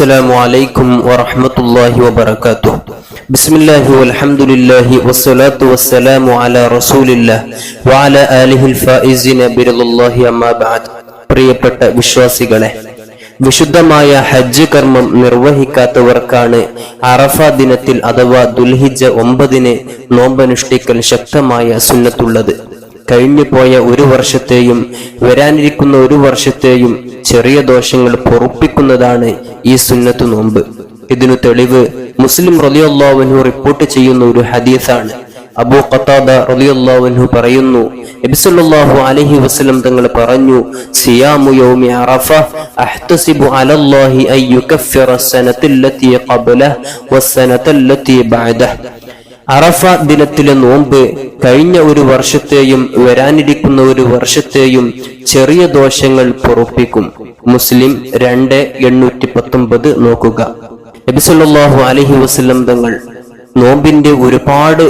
السلام عليكم ورحمة الله وبركاته بسم الله والحمد لله والصلاة والسلام على رسول الله وعلى آله الفائزين برضا الله أما بعد പ്രിയപ്പെട്ട വിശ്വാസികളെ വിശുദ്ധമായ ഹജ്ജ് കർമ്മം നിർവഹിക്കാത്തവർക്കാണ് അറഫ ദിനത്തിൽ അഥവാ ദുൽഹിജ ഒമ്പതിന് നോമ്പനുഷ്ഠിക്കൽ ശക്തമായ സുന്നത്തുള്ളത് കഴിഞ്ഞു പോയ ഒരു വർഷത്തെയും വരാനിരിക്കുന്ന ഒരു വർഷത്തെയും ചെറിയ ദോഷങ്ങൾ പൊറുപ്പിക്കുന്നതാണ് ഈ സുന്നത്തു നോമ്പ്. ഇതിനു തെളിവ് മുസ്ലിം റലിയല്ലാവൻഹു റിപ്പോർട്ട് ചെയ്യുന്ന ഒരു ഹദീസാണ്. അബൂ ഖത്താദ റളിയല്ലാഹു പറയുന്നു നബിസല്ലാഹു അലഹി വസ്ലം തങ്ങൾ പറഞ്ഞു സിയാമു യൗമി അഹ്തസിബു അലല്ലാഹി അറഫ ദിനത്തിലെ നോമ്പ് കഴിഞ്ഞ ഒരു വർഷത്തെയും വരാനിരിക്കുന്ന ഒരു വർഷത്തെയും ചെറിയ ദോഷങ്ങൾ പൊറപ്പിക്കും. മുസ്ലിം രണ്ട് എണ്ണൂറ്റി പത്തൊമ്പത് നോക്കുക നബിസല്ലാഹു അലഹി വസ്ലം തങ്ങൾ നോമ്പിന്റെ ഒരുപാട്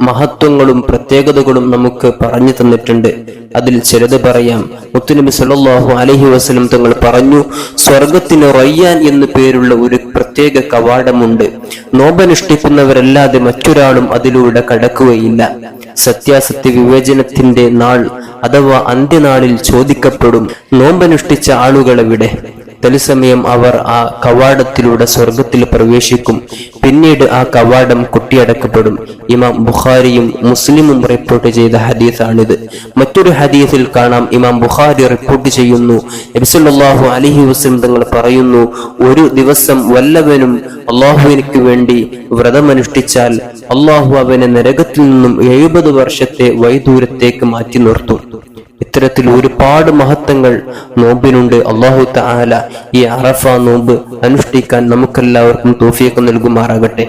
മഹത്വങ്ങളും പ്രത്യേകതകളും നമുക്ക് പറഞ്ഞു തന്നിട്ടുണ്ട്. അതിൽ ചിലത് പറയാം. മുത്തുനബി സല്ലല്ലാഹു അലഹി വസ്ലം തങ്ങൾ പറഞ്ഞു സ്വർഗത്തിന് റയ്യാൻ എന്ന് പേരുള്ള ഒരു പ്രത്യേക കവാടമുണ്ട്. നോമ്പനുഷ്ഠിക്കുന്നവരല്ലാതെ മറ്റൊരാളും അതിലൂടെ കടക്കുകയില്ല. സത്യാസത്യ വിവേചനത്തിന്റെ നാൾ അഥവാ അന്ത്യനാളിൽ ചോദിക്കപ്പെടും. നോമ്പനുഷ്ഠിച്ച ആളുകളെവിടെ തത്സമയം അവർ ആ കവാടത്തിലൂടെ സ്വർഗത്തിൽ പ്രവേശിക്കും. പിന്നീട് ആ കവാടം കൊട്ടിയടക്കപ്പെടും. ഇമാം ബുഖാരിയും മുസ്ലിമും റിപ്പോർട്ട് ചെയ്ത ഹദീസാണിത്. മറ്റൊരു ഹദീസിൽ കാണാം. ഇമാം ബുഖാരി റിപ്പോർട്ട് ചെയ്യുന്നു. എബ്സുല്ലാഹു അലഹി വസ്ലം തങ്ങൾ പറയുന്നു ഒരു ദിവസം വല്ലവനും അള്ളാഹുവിനക്ക് വേണ്ടി വ്രതമനുഷ്ഠിച്ചാൽ അള്ളാഹു അവനെ നരകത്തിൽ നിന്നും എഴുപത് വർഷത്തെ വൈദൂരത്തേക്ക് മാറ്റി നിർത്തും. ഇത്തരത്തിൽ ഒരുപാട് മഹത്വങ്ങൾ നോമ്പിനുണ്ട്. അള്ളാഹു താല ഈ അറഫ നോമ്പ് അനുഷ്ഠിക്കാൻ നമുക്കെല്ലാവർക്കും തോഫിയൊക്കെ നൽകുമാറാകട്ടെ.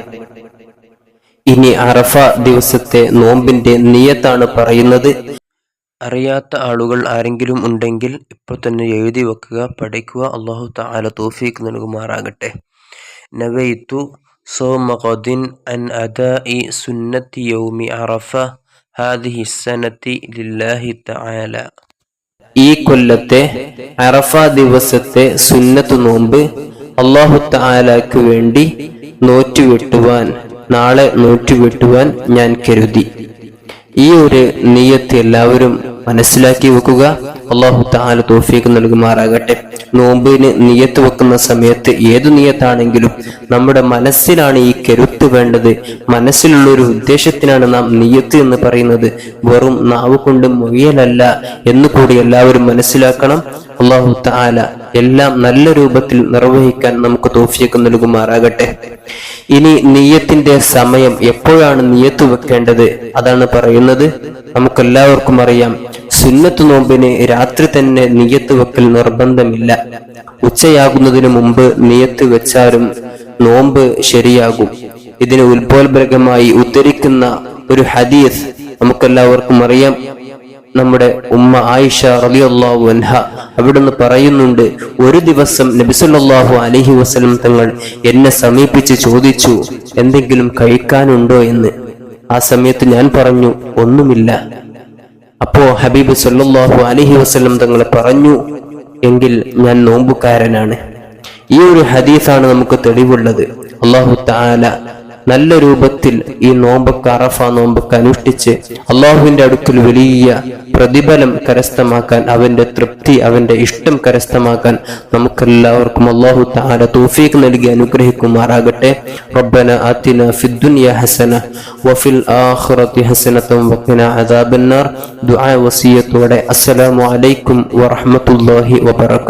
ഇനി അറഫ ദിവസത്തെ നോമ്പിന്റെ നിയത്താണ് പറയുന്നത്. അറിയാത്ത ആളുകൾ ആരെങ്കിലും ഉണ്ടെങ്കിൽ ഇപ്പോൾ തന്നെ എഴുതി വെക്കുക പഠിക്കുക. അള്ളാഹു താല തോഫീക്ക് നൽകുമാറാകട്ടെ. നവയിത്തു സോ മകോദിൻ അൻ അദ അദാഇ സുന്നത്തി യൗമി അറഫ. ലില്ലാഹി തആല. ഈ കൊല്ലത്തെ അറഫ ദിവസത്തെ സുന്നത്ത് നോമ്പ് അള്ളാഹു താലാക്ക് വേണ്ടി നോറ്റുവെട്ടുവാൻ നാളെ നോറ്റുവെട്ടുവാൻ ഞാൻ കരുതി. ഈ ഒരു നീയത്ത് എല്ലാവരും മനസ്സിലാക്കി വെക്കുക. അള്ളാഹു താല തോഫീക്ക് നൽകുമാറാകട്ടെ. നോമ്പിന് നീയത്ത് വെക്കുന്ന സമയത്ത് ഏതു നിയത്താണെങ്കിലും നമ്മുടെ മനസ്സിലാണ് ഈ കരുത്ത് വേണ്ടത്. മനസ്സിലുള്ള ഒരു ഉദ്ദേശത്തിനാണ് നാം നീയത്ത് എന്ന് പറയുന്നത്. വെറും നാവ് കൊണ്ട് മൊഴിയലല്ല എന്ന് കൂടി എല്ലാവരും മനസ്സിലാക്കണം. അള്ളാഹു താല എല്ലാം നല്ല രൂപത്തിൽ നിർവഹിക്കാൻ നമുക്ക് തോഫിയൊക്കെ നൽകുമാറാകട്ടെ. ഇനി നീയത്തിന്റെ സമയം എപ്പോഴാണ് നീയത്ത് വെക്കേണ്ടത്? അതാണ് പറയുന്നത്. നമുക്കെല്ലാവർക്കും അറിയാം. സുന്നത്ത് നോമ്പിന് രാത്രി തന്നെ നിയത്ത് വെക്കൽ നിർബന്ധമില്ല. ഉച്ചയാകുന്നതിന് മുമ്പ് നിയത്ത് വെച്ചാലും നോമ്പ് ശരിയാകും. ഇതിന് ഉത്ബോധപരകമായി ഉദ്ധരിക്കുന്ന ഒരു ഹദീസ് നമുക്കെല്ലാവർക്കും അറിയാം. നമ്മുടെ ഉമ്മ ആയിഷ റളിയല്ലാഹു അൻഹ അവിടുന്ന് പറയുന്നുണ്ട് ഒരു ദിവസം നബിസല്ലാഹു അലഹി വസ്ലം തങ്ങൾ എന്നെ സമീപിച്ച് ചോദിച്ചു എന്തെങ്കിലും കഴിക്കാനുണ്ടോ എന്ന്? ആ സമയത്ത് ഞാൻ പറഞ്ഞു ഒന്നുമില്ല. അപ്പോ ഹബീബ് സല്ലാഹു അലഹി വസ്ലം തങ്ങൾ പറഞ്ഞു എങ്കിൽ ഞാൻ നോമ്പുകാരനാണ്. ഈ ഒരു ഹദീസാണ് നമുക്ക് തെളിവുള്ളത്. അള്ളാഹു താല നല്ല രൂപത്തിൽ ഈ നോമ്പക്ക് അറഫ നോമ്പൊക്കെ അനുഷ്ഠിച്ച് അള്ളാഹുവിന്റെ അടുക്കൽ വലിയ പ്രതിഫലം കരസ്ഥമാക്കാൻ അവന്റെ തൃപ്തി അവന്റെ ഇഷ്ടം കരസ്ഥമാക്കാൻ നമുക്കെല്ലാവർക്കും അള്ളാഹു താര തോഫീക്ക് നൽകി അനുഗ്രഹിക്കുമാറാകട്ടെ. റബ്ബന ആതിന ഫിദ്ദുനിയ ഹസന വഫിൽ ആഖിറത്തി ഹസനത വഖിന അദാബന്നാർ. ദുആ വസിയത്തോടെ അസ്സലാമു അലൈക്കും വറഹ്മത്തുള്ളാഹി വബറകാതുഹു